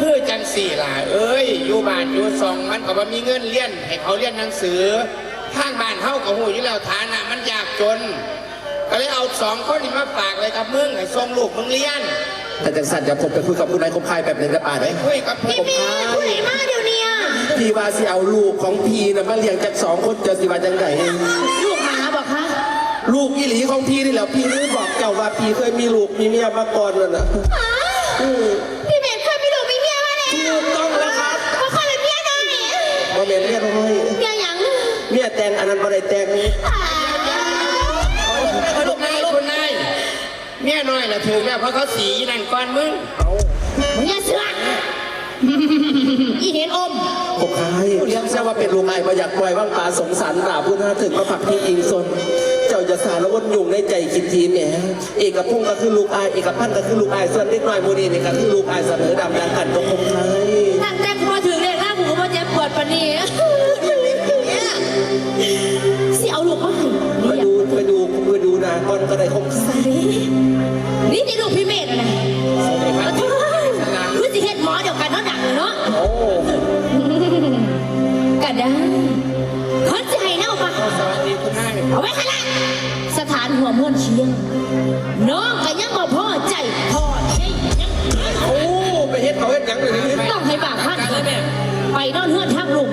คือจังสี่ล่ะ เอ้ย อยู่บ้านอยู่ซองมันก็บ่มีเงินเรียน ให้เขาเรียนหนังสือทางบ้านเฮาก็หูอยู่แล้วฐานะมันยากจน ก็เลยเอาสองคนนี้มาฝากเลยกับมึงให้ส่งลูกมึงเรียน แต่จังสันเดี๋ยวผมไปคุยกับคุณนายคมคายแบบหนึงได้ป่ะไหมคุยกับพี่ผมเมย์ผู้ไหนมาเดี๋ยวเนี้พี่ว่าสิเอาลูกของพี่นะมาเลี้ยงจากสองคนจะสิว่าจังไงลูกหมาบอกคะลูกอีหลีของพี่นี่แหละพี่นี่บอกเจ้าว่าพี่เคยมีลูกมีเมียมาก่อนนั่นนะ แต่งอันนั้นบ่ได้แต่งอ่าลูกนายคุณนายเมียน้อยน่ะถึงแล้วเพราะเขาสีนั่นก่อนมึงมึงอย่าเสือกอีเห็นอมคมคายเลี้ยงซะว่าเป็นลูกไอ้บ่อยากปล่อยว่างปลาสงสารตาพูดหน้าถึงมาผักพี่อิงซนเจ้าจะสารวนยุงในใจคิดทีแหมเอกพุ่งก็คือลูกอายเอกพันธ์ก็คือลูกอายส่วนเล็กน้อยโมนีนี่ก็คือลูกอายเสมอดำดังกันก็คมคายตั้งแต่กูมาถึงเลยนะกูก็มาเจ็บปวดปาน ไปดูนะก่อนก็ได้คมคายนี่นี่ลูกพี่เมธนะรู้สิเห็นหมอเดียวกันเนาะดังเลยเนาะโอ้ก็ได้คนจะให้เน่าปะสวัสดีคุณนายเอาไว้ค่ะละสถานหัวม่วนเชียง น้องก็ยังบ่พอใจพอใจยังโอ้ไปเฮ็ดเขาเฮ็ดหยังเลยนี่ต้องให้บากพันไปนอนเฮือนทักลุง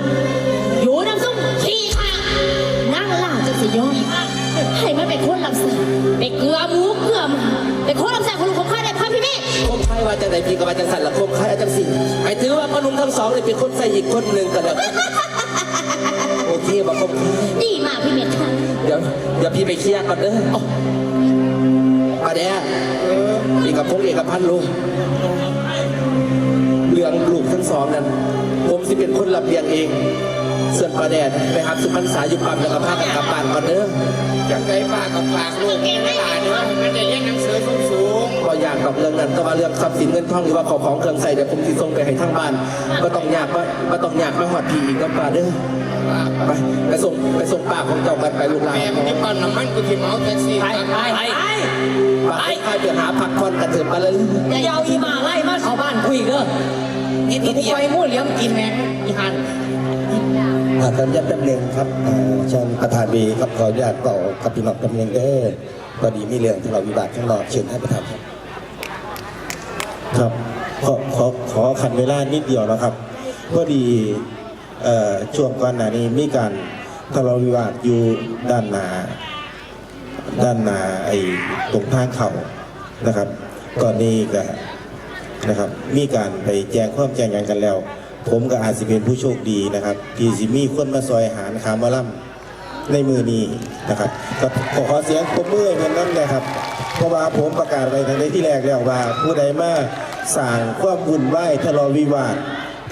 อยู่น้ำซุ่มขี้ข้างนั่งล่าจะสยอง ให้มันเป็นคนลำไส้ไปเกลือหมูเกลือหมาเป็นคนลำไส้คนลุงของข้าได้พ่อพี่เมฆคมคายว่าจังไดพี่ก็ว่าจังสั่นละคมคายอาจังสิไอ้ถือว่าพนุ่มทั้งสองเลยเป็นคนใส่อีกคนหนึ่งก็ได้โอเคบอกคมคายดีมากพี่เมฆค่ะเดี๋ยวเดี๋ยวพี่ไปเคลียร์ก่อนเด้ออ๋อป้าแดงเอกพงษ์เอกพันธ์ลุงเรื่องลูกทั้งสองนั้น ผมสิเป็นคนรับเลี้ยงเอง ส่วนป้าแดงไปหักสุพรรษาอยู่ปั๊มแล้วก็พากันกลับบ้านก่อนเด้อจังไดป้ากับฝากลูกให้หลานเนาะให้มันได้เรียนหนังสือสูงก็อยากกับเรื่องนั้นแต่ว่าเรื่องทรัพย์สินเงินทองหรือว่าของของเครื่องใส่เดี๋ยวผมสิส่งไปให้ทางบ้าน ก็ต้องยากว่าก็ต้องยากมาหอดพี่อีกก็ป้าเด้อๆไปไปส่งไปส่งป้าของเจ้ากันไปลูกหลานแม่มึงนี่ก่อนน้ำมันกูที่เมาแท็กซี่ไปกลับไปบ้านไปป้าให้ข้าเดือหาพักผ่อนกันเถิดมาเลยอย่าเอาอีหมาไล่มาเข้าบ้านคุยเด้อนี่ที่ไปมู่เลี้ยงกินแม่งอีหัน อ่าการยัดแป๊บนึงครับเชิญประธานบีครับขออนุญาตต่อกับพี่น้องกำเนิดเด้อพอดีมีเรื่องที่เราวิบากข้างนอกเชิญท่านประธานครับ ครับขอขอขอขันเวลานิดเดียวนะครับพอดีช่วงก่อนหน้านี้มีการทะเลาะวิวาทอยู่ด้านหน้าด้านหน้าไอ้ตรงทางเขานะครับก่อนนี้ก็นะครับ มีการไปแจ้งความแจ้งยังกันแล้ว ผมก็อาจจะเป็นผู้โชคดีนะครับที่สิมีคนมาซอยหารขามมาล่ำในมือนี้นะครับก็ขอขอเสียงปรบมือเงินนั้นเลยครับเพราะว่าผมประกาศไปทางในที่แรกแล้วว่า ผู้ใดมาสั่งความวุ่นวายทะเลาะวิวาท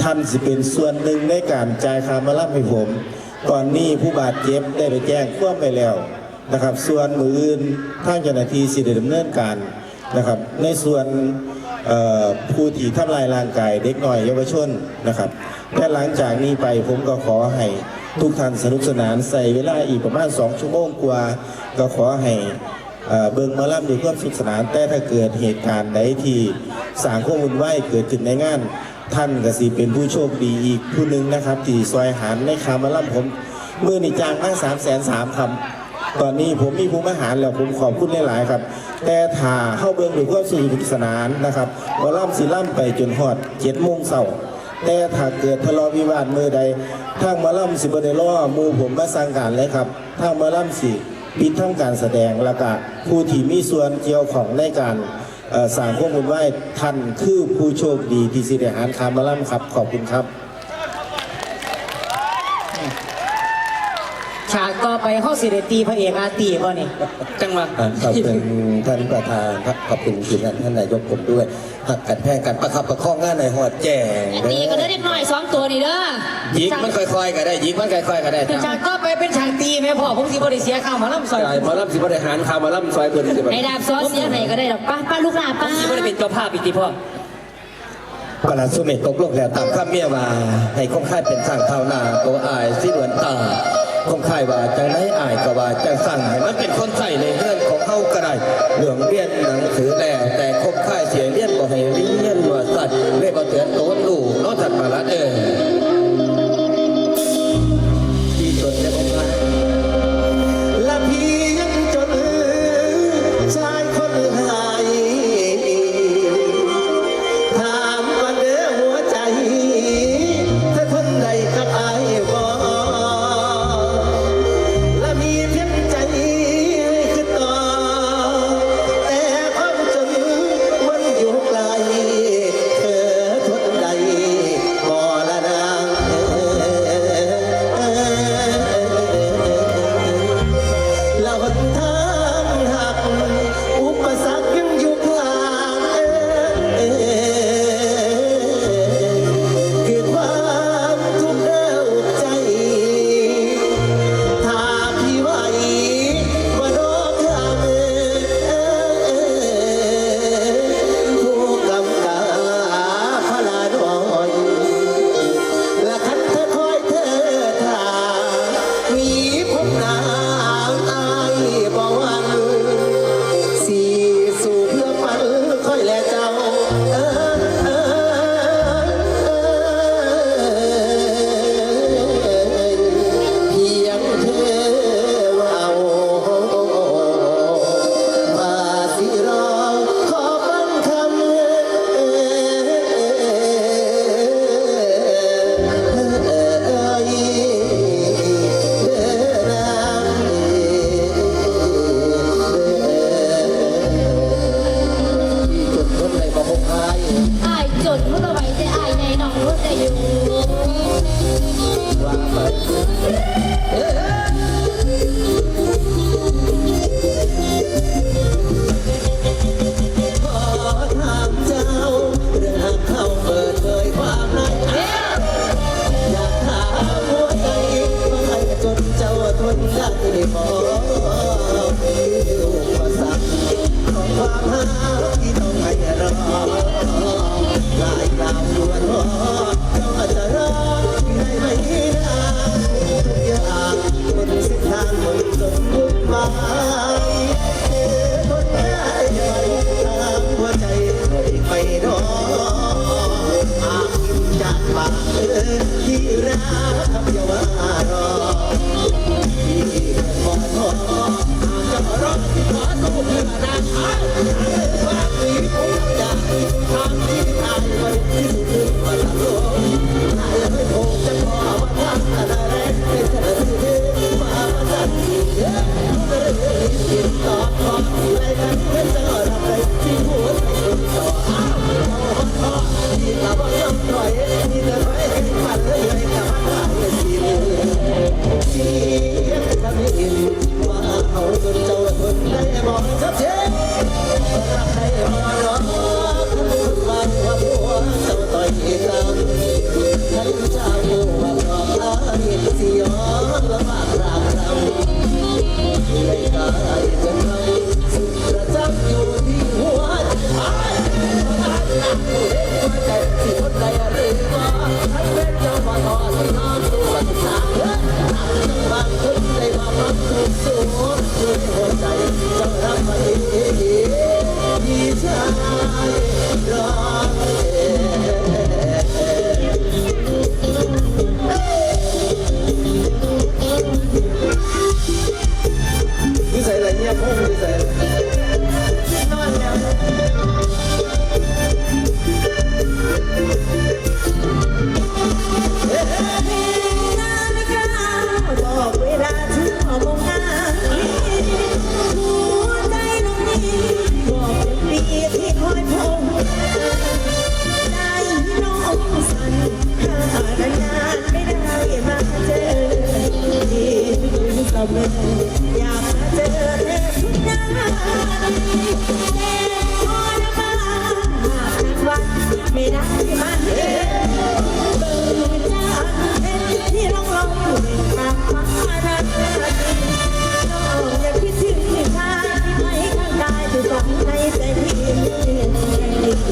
ท่านสิเป็นส่วนหนึ่งในการจ่ายคามาล่ำให้ผมก่อนนี้ผู้บาดเจ็บได้ไปแจ้งความไปแล้วนะครับ ส่วนมืออื่นทางเจ้าหน้าที่สิได้ดำเนินการนะครับ ในส่วน ผู้ที่ทำลายร่างกายเด็กน้อยเยาวชนนะครับและหลังจากนี้ไปผมก็ขอให้ทุกท่านสนุกสนานใส่เวลาอีกประมาณสองชั่วโมงกว่า ก็ขอให้เอ่อเบิ่งมาล่ำด้วยความสุขสนาน แต่ถ้าเกิดเหตุการณ์ใดที่สางข้อมูลไหวเกิดขึ้นในงาน ท่านก็สิเป็นผู้โชคดีอีกผู้หนึ่งนะครับ ที่ซอยหารในคามาล่ำผมมือนี่จ้างมาสามแสนสามคำตอนนี้ผมมีผู้มาหารแล้วผมขอบคุณหลาย ๆ ครับ แต่ถ้าเข้าเบิ่งด้วยความสนุกสนานนะครับหมาล่ำสิล่ำไปจนฮอดเจ็ดโมงเช้าแต่ถ้าเกิดทะเลาะวิวาทมือใดทางมาล่ำสิบได้ล่อมูผมมาสั่งการเลยครับทางมาล่ำสิปิดทำการแสดงแล้วก็ผู้ที่มีส่วนเกี่ยวของในการเอ่อสร้างข้อมูลไว้ท่านคือผู้โชคดีที่สิได้หารคามาล่ำครับขอบคุณครับ ฉากต่อไปเขาสิได้ตีพระเอกอาตีบ่นี่จังหวะอ่าขอบคุณท่านประธานครับขอบคุณทีมงานท่านนายกผมด้วยหักกันแพงกันประคับประคองงานในหอดแจ้งตีกันเด็กหน่อยสองตัวนี่เด้อยิกมันค่อยๆก็ได้ยิกมันค่อยๆก็ได้ฉากต่อไปเป็นฉากตีแม่พ่อผมสิบ่ได้เสียข้าวหมาล่ำซอยจ่ายหมาล่ำสิบริหารคามาล่ำซอยเพิ่นสิบในดาบซอสเสียไหนก็ได้ดอกป้าป้าลูกหลาป้าสิบ่ได้เป็นเจ้าภาพอีกทีพ่อปราสุเมตตกลงแล้วตามข้าเมียว่าให้คงค่ายเป็นสร้างเท่านาตัวอายสิเหมือนตา คงค่ายว่าจังไรอายก็ว่าจังสั่งให้มันเป็นคนใส่ในเรื่องของเฮาก็ได้เรื่องเรียนหนังสือแล้วแต่คบค่ายเสียเรียนบ่ให้เรียนว่าสัตว์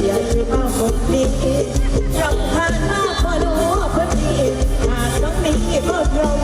ใหญ่ากคนนี้จำผ่านมาพอรู้คนดีหากต้มีก็ตรง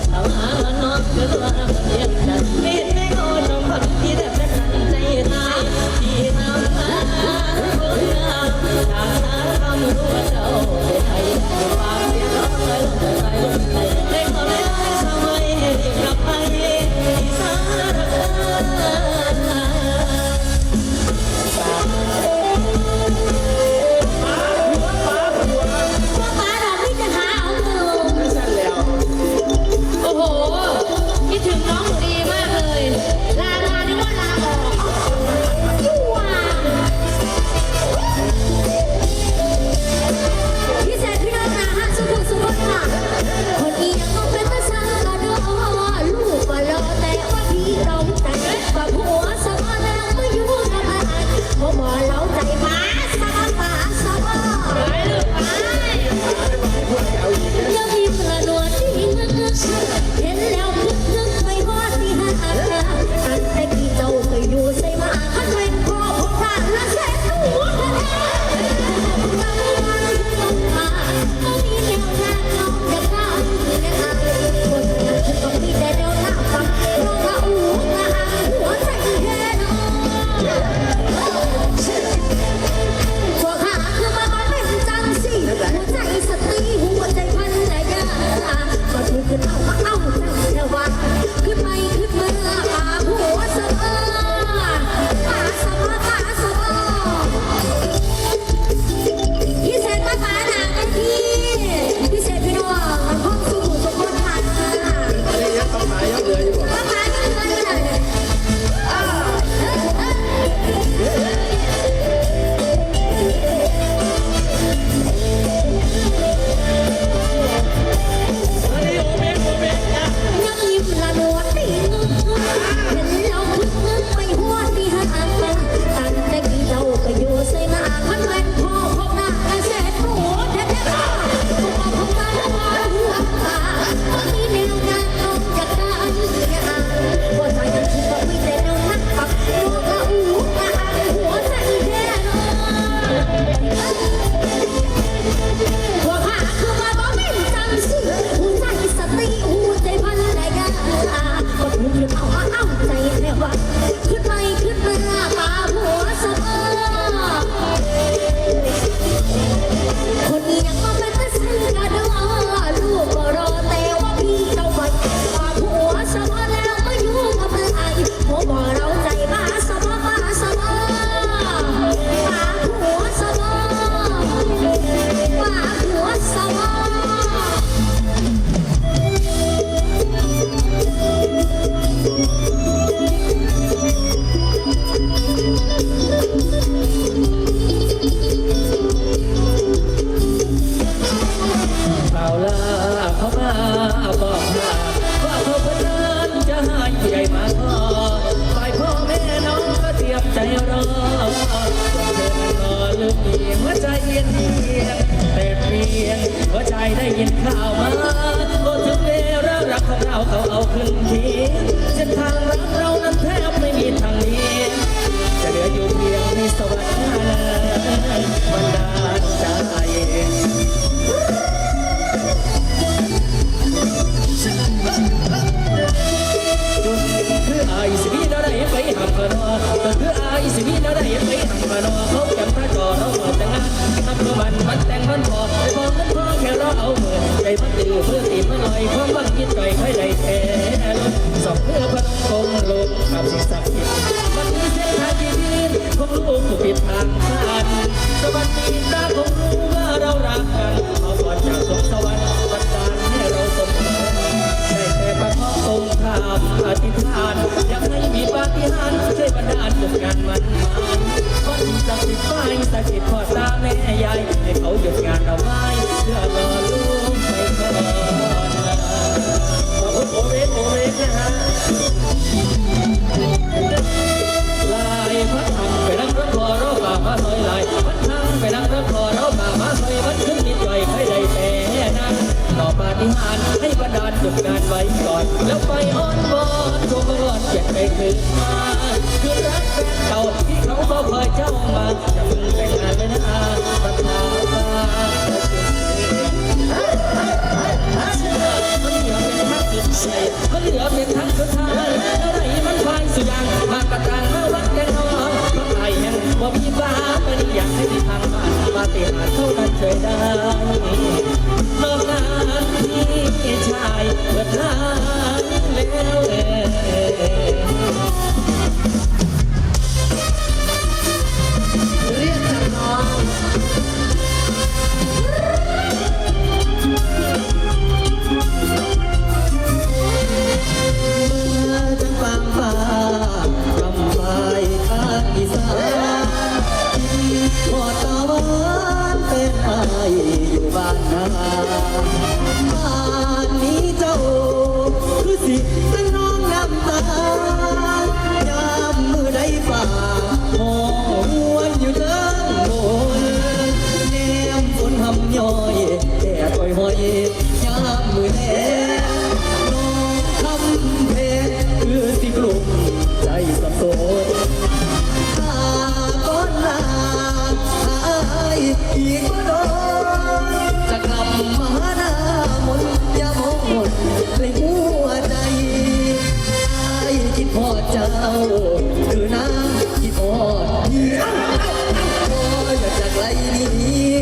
กันวะจนคืออายสิมีอะไรไปทำกันวะเขาจับพระจอเราแต่งงานทำตัวมันมันแต่งมันพอไปมองกันพอแค่ราเอาเงินใจมันตื่นเพื่อตีมันหน่อยความบังคิดใจใครได้แทนสองเพื่อพระคงลงกับสิ่งศักดิ์สิทธิ์มันมีเส้นทางที่ดีของลูกผู้ปิดทางผ่านสวัสดีตาคงรู้ว่าเรารักกันเอาก่อนจากสวงสวรรค์ามอธิษฐานอยากให้มีปาฏิหาริย์ช่วยบันดาลทุกงานมันมันคนศักดิ์สิทธิ์ไปศักดิ์สิทธิ์พ่อตาแม่ยายให้เขาหยุดงานเอาไว้ บ้านมาติหาเท่านั้นเคยได้นอกนั้นที่ชายเกิดร้าย